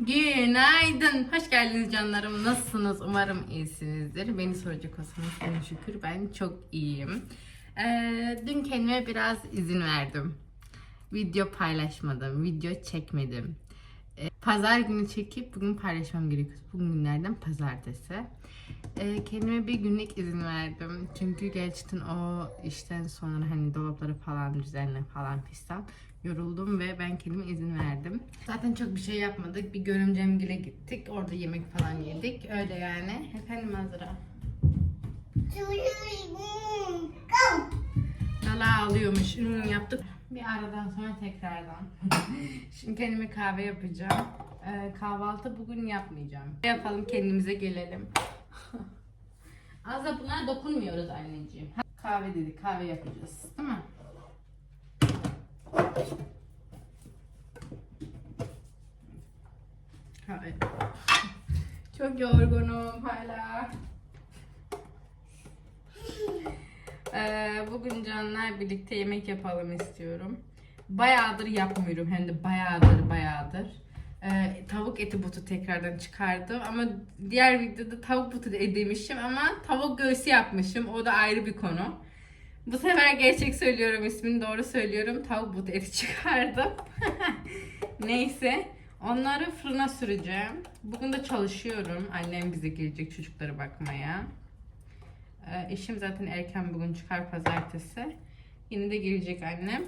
Günaydın. Hoş geldiniz canlarım. Nasılsınız? Umarım iyisinizdir. Beni soracak olsanız en şükür ben çok iyiyim. Ee, dün kendime biraz izin verdim. Video paylaşmadım, video çekmedim. Ee, Pazar günü çekip bugün paylaşmam gerekiyor. Bugün günlerden pazartesi. Ee, kendime bir günlük izin verdim. Çünkü gerçekten o işten sonra hani dolapları falan düzenle falan fistan yoruldum ve ben kendime izin verdim. Zaten çok bir şey yapmadık. Bir görümcemgile gittik. Orada yemek falan yedik. Öyle yani. Efendim Azra. Lala ağlıyormuş. Hmm, yaptık. Bir aradan sonra tekrardan. Şimdi kendime kahve yapacağım. Ee, kahvaltı bugün yapmayacağım. Yapalım kendimize gelelim. Azra bunlara dokunmuyoruz anneciğim. Kahve dedik. Kahve yapacağız. Değil mi? Kahve. Çok yorgunum hala. Ee, bugün canlar birlikte yemek yapalım istiyorum. Bayağıdır yapmıyorum hem de bayağıdır bayağıdır. Ee, tavuk eti butu tekrardan çıkardım ama diğer videoda tavuk butu da demişim ama tavuk göğsü yapmışım. O da ayrı bir konu. Bu sefer gerçek söylüyorum ismini doğru söylüyorum. Tavuk butu eti çıkardım. Neyse. Onları fırına süreceğim. Bugün de çalışıyorum. Annem bize gelecek çocuklara bakmaya. Ee, eşim zaten erken bugün çıkar pazartesi. Yine de gelecek annem.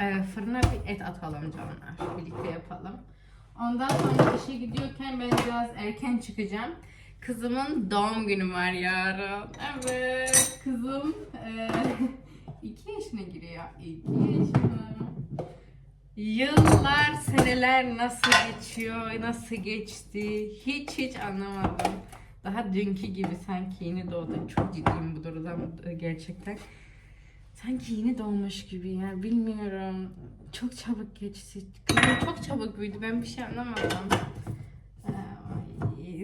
Ee, fırına bir et atalım canlar. Birlikte yapalım. Ondan sonra işe gidiyorken ben biraz erken çıkacağım. Kızımın doğum günü var yarın. Evet. Kızım e, iki yaşına giriyor. İki yaşına. Yıllar, seneler nasıl geçiyor, nasıl geçti hiç hiç anlamadım. Daha dünkü gibi sanki yeni doğdu. Çok ciddiyim bu durumda gerçekten. Sanki yeni doğmuş gibi ya bilmiyorum. Çok çabuk geçti. Kızım çok çabuk büyüdü. Ben bir şey anlamadım.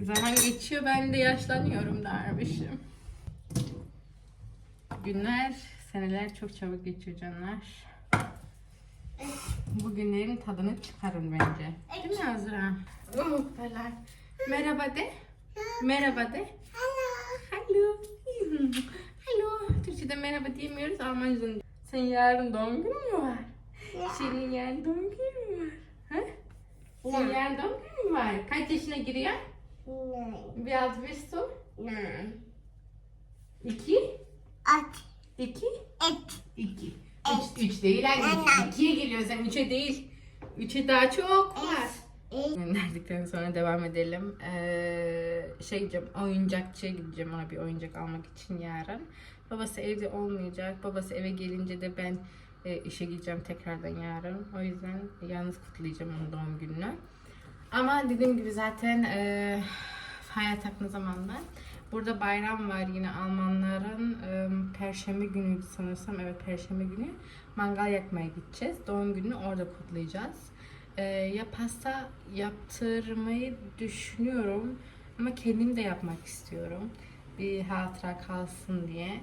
Zaman geçiyor ben de yaşlanıyorum dermişim. Günler, seneler çok çabuk geçiyor canlar. Bugünlerin tadını çıkarın bence. Değil mi Azra? Beler. Merhaba de. Merhaba de. Hello. Hello. Türkçe'de merhaba diyemiyoruz. Almanca'da. Senin yarın doğum günün mü var? Senin yarın doğum günün mü var? Ha? Senin yarın doğum günün mü var? Kaç yaşına giriyor? Wie alt bist du? İki? İki? İki. Üç, üç değil anne. İkiye geliyor sen üçe değil. Üçe daha çok var. Gönderdikten sonra devam edelim. Ee, şey gideceğim, oyuncakçıya gideceğim ona bir oyuncak almak için yarın. Babası evde olmayacak. Babası eve gelince de ben e, işe gideceğim tekrardan yarın. O yüzden yalnız kutlayacağım onun doğum gününü. Ama dediğim gibi zaten e, hayat aklı zamanlar. Burada bayram var yine Almanların e, Perşembe günü sanırsam evet Perşembe günü mangal yakmaya gideceğiz. Doğum gününü orada kutlayacağız. E, ya pasta yaptırmayı düşünüyorum ama kendim de yapmak istiyorum. Bir hatıra kalsın diye.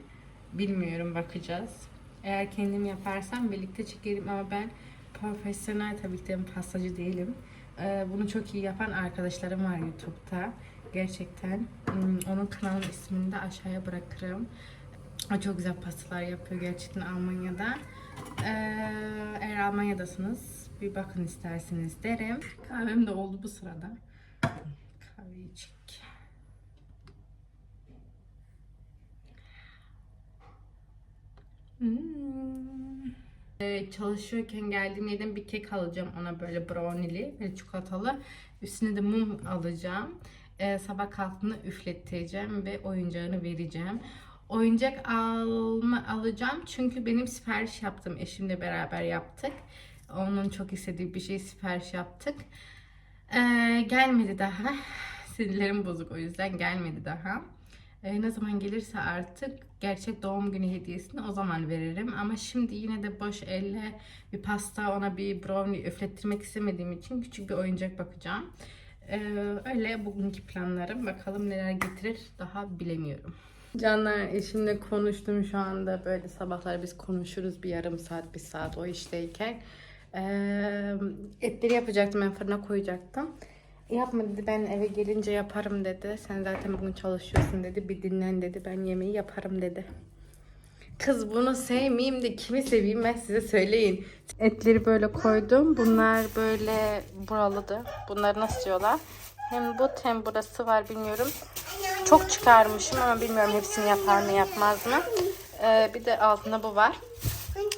Bilmiyorum bakacağız. Eğer kendim yaparsam birlikte çekerim ama ben profesyonel tabii ki de pastacı değilim. Ee, bunu çok iyi yapan arkadaşlarım var YouTube'da. Gerçekten hmm, onun kanalın ismini de aşağıya bırakırım. O çok güzel pastalar yapıyor gerçekten Almanya'da. Ee, eğer Almanya'dasınız bir bakın isterseniz derim. Kahvem de oldu bu sırada. Kahveyi çek. Hmm. Ee, çalışıyorken geldiğim yerden bir kek alacağım ona böyle brownie'li ve çikolatalı. Üstüne de mum alacağım. Ee, sabah kalktığında üfleteceğim ve oyuncağını vereceğim. Oyuncak alma alacağım çünkü benim sipariş yaptım eşimle beraber yaptık. Onun çok istediği bir şey sipariş yaptık. Ee, gelmedi daha. Sinirlerim bozuk o yüzden gelmedi daha. Ee, ne zaman gelirse artık gerçek doğum günü hediyesini o zaman veririm. Ama şimdi yine de boş elle bir pasta ona bir brownie üflettirmek istemediğim için küçük bir oyuncak bakacağım. Ee, öyle bugünkü planlarım. Bakalım neler getirir daha bilemiyorum. Canlar eşimle konuştum şu anda böyle sabahlar biz konuşuruz bir yarım saat bir saat o işteyken. Ee, etleri yapacaktım ben fırına koyacaktım. Yapma dedi ben eve gelince yaparım dedi. Sen zaten bugün çalışıyorsun dedi. Bir dinlen dedi. Ben yemeği yaparım dedi. Kız bunu sevmeyeyim de kimi seveyim ben size söyleyin. Etleri böyle koydum. Bunlar böyle buralıdı. Bunları nasıl diyorlar? Hem bu hem burası var bilmiyorum. Çok çıkarmışım ama bilmiyorum hepsini yapar mı yapmaz mı. Ee, bir de altında bu var.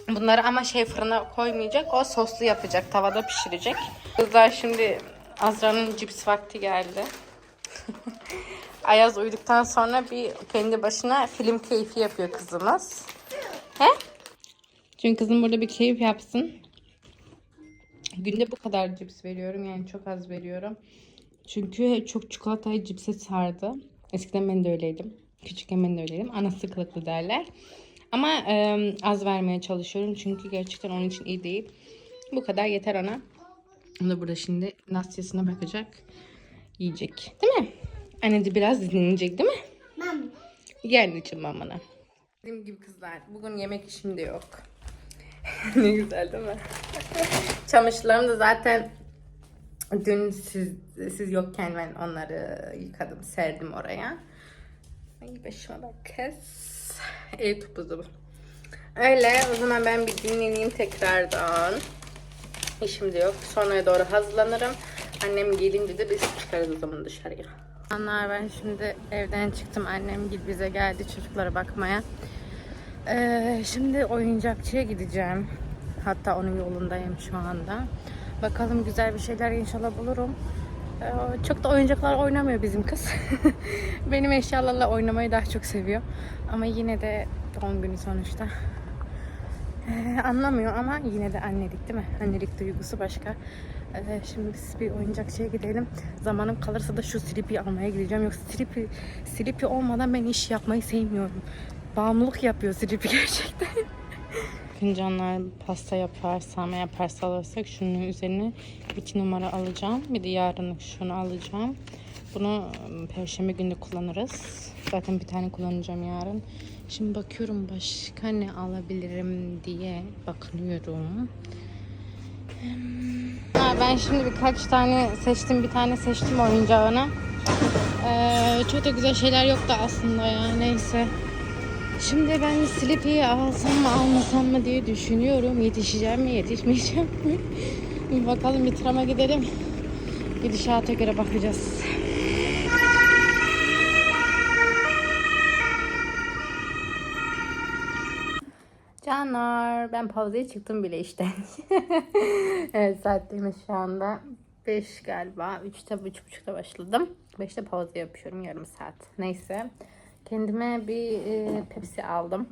Bunları ama şey fırına koymayacak. O soslu yapacak. Tavada pişirecek. Kızlar şimdi Azra'nın cips vakti geldi. Ayaz uyuduktan sonra bir kendi başına film keyfi yapıyor kızımız. He? Çünkü kızım burada bir keyif yapsın. Günde bu kadar cips veriyorum. Yani çok az veriyorum. Çünkü çok çikolatayı cipse sardı. Eskiden ben de öyleydim. Küçükken ben de öyleydim. Anası kılıklı derler. Ama e, az vermeye çalışıyorum. Çünkü gerçekten onun için iyi değil. Bu kadar yeter ona. O da burada şimdi Nastya'sına bakacak. Yiyecek. Değil mi? Anne de biraz dinlenecek değil mi? Mam. Gel için mamana. Dediğim gibi kızlar bugün yemek işim de yok. ne güzel değil mi? Çamaşırlarım da zaten dün siz, siz yokken ben onları yıkadım, serdim oraya. Ay başıma bak kız. Ev topuzu bu. Öyle o zaman ben bir dinleneyim tekrardan. İşim de yok. Sonraya doğru hazırlanırım. Annem gelince de biz çıkarız o zaman dışarıya. Anlar ben şimdi evden çıktım. Annem git bize geldi çocuklara bakmaya. Ee, şimdi oyuncakçıya gideceğim. Hatta onun yolundayım şu anda. Bakalım güzel bir şeyler inşallah bulurum. Ee, çok da oyuncaklar oynamıyor bizim kız. Benim eşyalarla oynamayı daha çok seviyor. Ama yine de doğum günü sonuçta. Anlamıyor ama yine de annelik değil mi? Annelik duygusu başka. Ee, şimdi biz bir oyuncakçıya gidelim. Zamanım kalırsa da şu Slippy'yi almaya gideceğim. Yoksa Slippy, Slippy olmadan ben iş yapmayı sevmiyorum. Bağımlılık yapıyor Slippy gerçekten. Fincanlar pasta yaparsam eğer pasta alırsak şunun üzerine iki numara alacağım. Bir de yarın şunu alacağım. Bunu ıı, perşembe günü kullanırız. Zaten bir tane kullanacağım yarın. Şimdi bakıyorum başka ne alabilirim diye bakınıyorum. Ha, ben şimdi birkaç tane seçtim. Bir tane seçtim oyuncağını. Ee, çok da güzel şeyler yoktu aslında ya. Neyse. Şimdi ben Slippy'yi alsam mı almasam mı diye düşünüyorum. Yetişeceğim mi yetişmeyeceğim mi? Bakalım bir trama gidelim. Gidişata göre bakacağız. Canlar ben pauzaya çıktım bile işten. evet saatlerimiz şu anda 5 galiba. 3'te 3.30'da başladım. 5'te pauza yapıyorum yarım saat. Neyse. Kendime bir e, Pepsi aldım.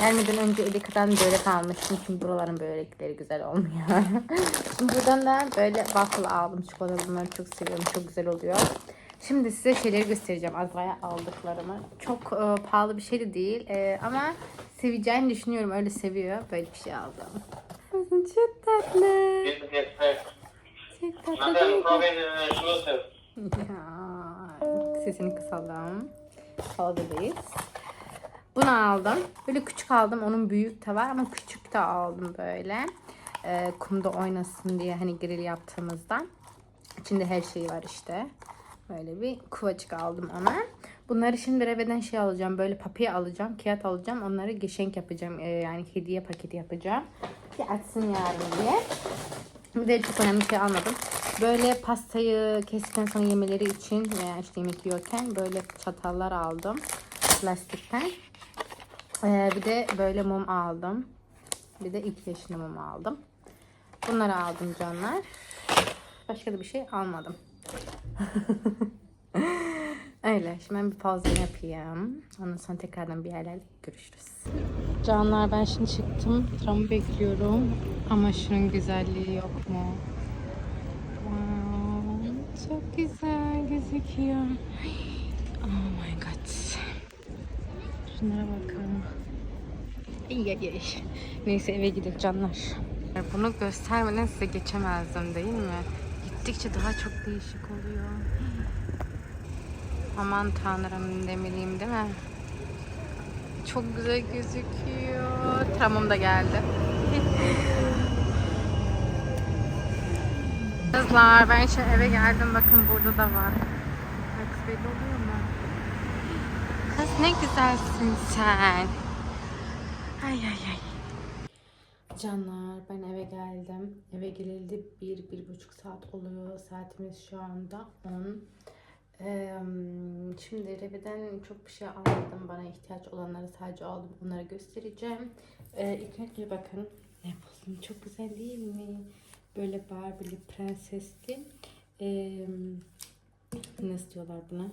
Gelmeden önce Elika'dan börek almıştım. Çünkü buraların börekleri güzel olmuyor. Buradan da böyle waffle aldım. Çikolata bunları çok seviyorum. Çok güzel oluyor. Şimdi size şeyleri göstereceğim. Azra'ya aldıklarımı. Çok e, pahalı bir şey de değil. E, ama seveceğini düşünüyorum. Öyle seviyor. Böyle bir şey aldım. Çok tatlı. Çok tatlı değil mi? Ya, sesini kısalım. Pahalıdayız. Bunu aldım. Böyle küçük aldım. Onun büyük de var ama küçük de aldım böyle. Ee, kumda oynasın diye hani grill yaptığımızda. İçinde her şey var işte. Böyle bir kuvacık aldım ona. Bunları şimdi evden şey alacağım. Böyle papya alacağım. Kağıt alacağım. Onları geçenk yapacağım. Ee, yani hediye paketi yapacağım. Ki açsın yarın diye. Bir de çok önemli şey almadım. Böyle pastayı kestikten sonra yemeleri için veya işte yemek yiyorken böyle çatallar aldım. Plastikten. Ee, bir de böyle mum aldım. Bir de ilk yaşında mum aldım. Bunları aldım canlar. Başka da bir şey almadım. Öyle. Şimdi ben bir pauza yapayım. Ondan sonra tekrardan bir yerlerde görüşürüz. Canlar ben şimdi çıktım. Tramı bekliyorum. Ama şunun güzelliği yok mu? Wow, çok güzel gözüküyor. Oh my god. Şunlara bakın. İyi iyi. Neyse eve gidelim canlar. Bunu göstermeden size geçemezdim değil mi? Gittikçe daha çok değişik oluyor. Aman tanrım demeliyim değil mi? Çok güzel gözüküyor. Tramım da geldi. kızlar. Ben şu eve geldim. Bakın burada da var. Belli oluyor mu? Kız ne güzelsin sen. Ay ay ay. Canlar ben eve geldim. Eve gelildi bir, bir buçuk saat oluyor. Saatimiz şu anda 10. Ee, şimdi Reve'den çok bir şey almadım. Bana ihtiyaç olanları sadece aldım. Onları göstereceğim. Ee, ilk önce bakın. Ne buldum? Çok güzel değil mi? Böyle Barbie'li prensesli. Ee, nasıl diyorlar buna?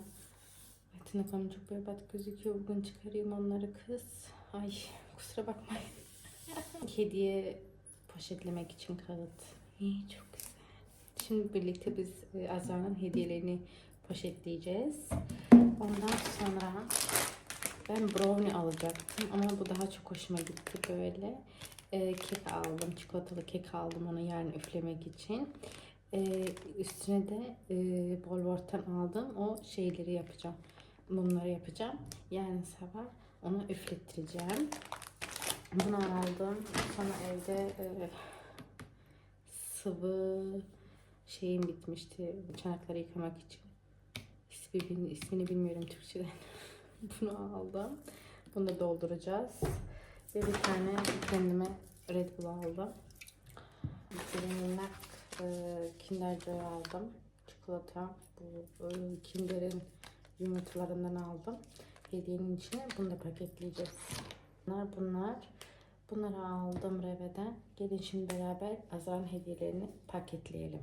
Tırnaklarım çok böyle bat gözüküyor. Bugün çıkarayım onları kız. Ay kusura bakmayın. Hediye poşetlemek için kağıt. İyi çok güzel. Şimdi birlikte biz e, Azra'nın hediyelerini poşetleyeceğiz. Ondan sonra ben brownie alacaktım ama bu daha çok hoşuma gitti böyle. E, kek aldım, çikolatalı kek aldım onu yarın üflemek için. E, üstüne de e, Bolvort'tan aldım o şeyleri yapacağım. Bunları yapacağım. Yarın sabah onu üflettireceğim. Bunu aldım. Sonra evde e, sıvı şeyim bitmişti. Çanakları yıkamak için. İsmi, ismini bilmiyorum Türkçeden. Bunu aldım. Bunu da dolduracağız. Ve bir tane kendime Red Bull aldım. Minnak e, Kinder Joy aldım. Çikolata. Bu e, Kinder'in yumurtalarından aldım. Hediyenin içine bunu da paketleyeceğiz. Bunlar bunlar. Bunları aldım Reve'den. Gelin şimdi beraber Azra'nın hediyelerini paketleyelim.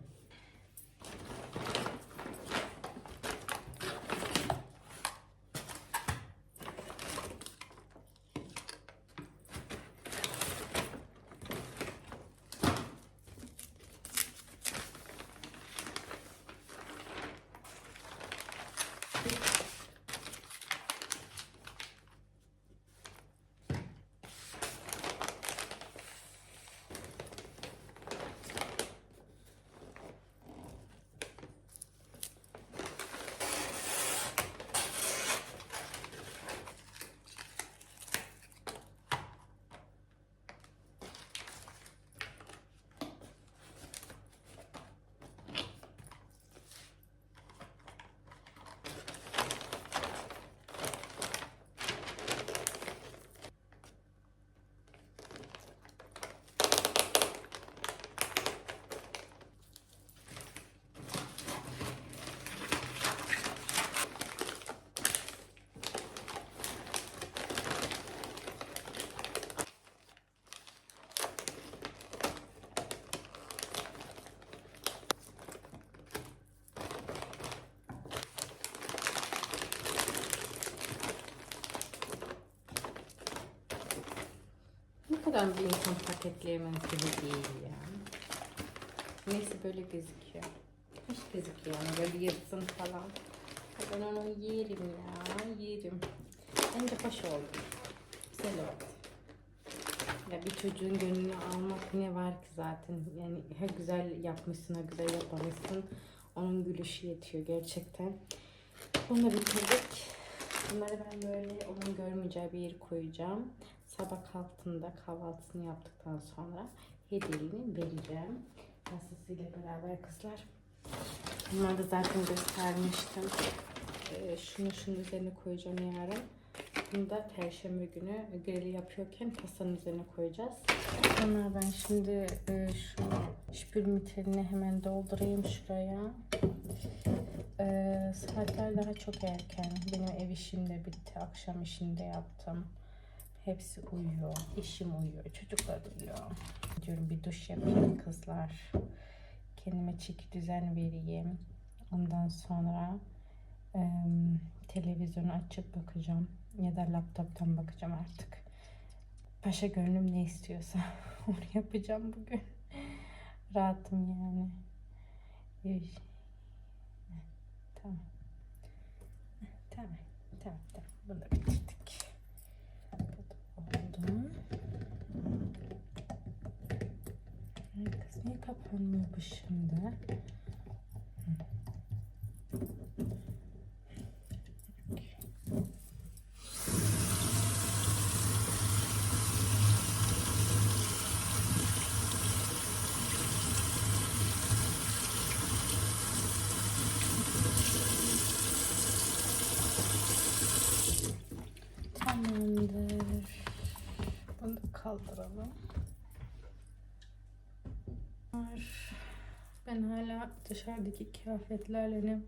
Ne kadar bir insan paketleyemez gibi değil ya. Neyse böyle gözüküyor. Hoş gözüküyor ama böyle yırtsın falan. Ben onu yerim ya, yerim. Bence hoş oldu. Güzel oldu. Ya bir çocuğun gönlünü almak ne var ki zaten. Yani ha güzel yapmışsın, ha güzel yapmamışsın. Onun gülüşü yetiyor gerçekten. Bunu da bitirdik. Bunları ben böyle onun görmeyeceği bir yere koyacağım. Sabah kalktığında kahvaltısını yaptıktan sonra hediyelerini vereceğim. Masasıyla beraber kızlar. Bunları da zaten göstermiştim. Ee, şunu şunun üzerine koyacağım yarın. Bunu da perşembe günü grili yapıyorken pastanın üzerine koyacağız. Sonra ben şimdi e, şu şpülmiterini hemen doldurayım şuraya. Ee, saatler daha çok erken. Benim ev işim de bitti. Akşam işini de yaptım. Hepsi uyuyor. Eşim uyuyor. Çocuklar uyuyor. Diyorum bir duş yapayım kızlar. Kendime çeki düzen vereyim. Ondan sonra e, televizyonu açıp bakacağım. Ya da laptoptan bakacağım artık. Paşa gönlüm ne istiyorsa onu yapacağım bugün. Rahatım yani. Üy. Tamam. Tamam. Tamam. Tamam. Bunu da bitirdik. Bu da oldu. Ay Kız niye kapanmıyor bu şimdi? Ben hala dışarıdaki kıyafetlerle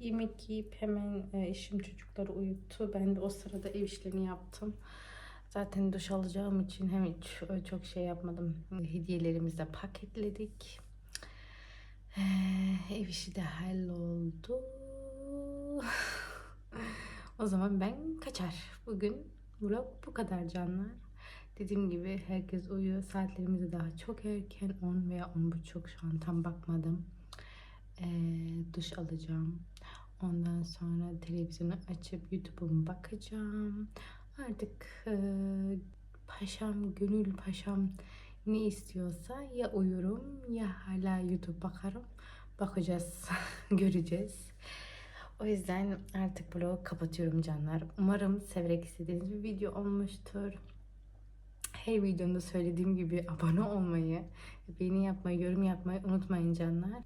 yemek yiyip hemen e, eşim çocukları uyuttu. Ben de o sırada ev işlerini yaptım. Zaten duş alacağım için hem hiç çok şey yapmadım. Hediyelerimizi de paketledik. Ee, ev işi de halloldu. o zaman ben kaçar. Bugün vlog bu kadar canlar. Dediğim gibi herkes uyuyor. Saatlerimiz de daha çok erken. 10 veya 10.30 şu an tam bakmadım. Ee, duş alacağım. Ondan sonra televizyonu açıp YouTube'uma bakacağım. Artık e, paşam, gönül paşam ne istiyorsa ya uyurum ya hala YouTube bakarım. Bakacağız, göreceğiz. O yüzden artık vlogu kapatıyorum canlar. Umarım severek istediğiniz bir video olmuştur. Her videomda söylediğim gibi abone olmayı, beğeni yapmayı, yorum yapmayı unutmayın canlar.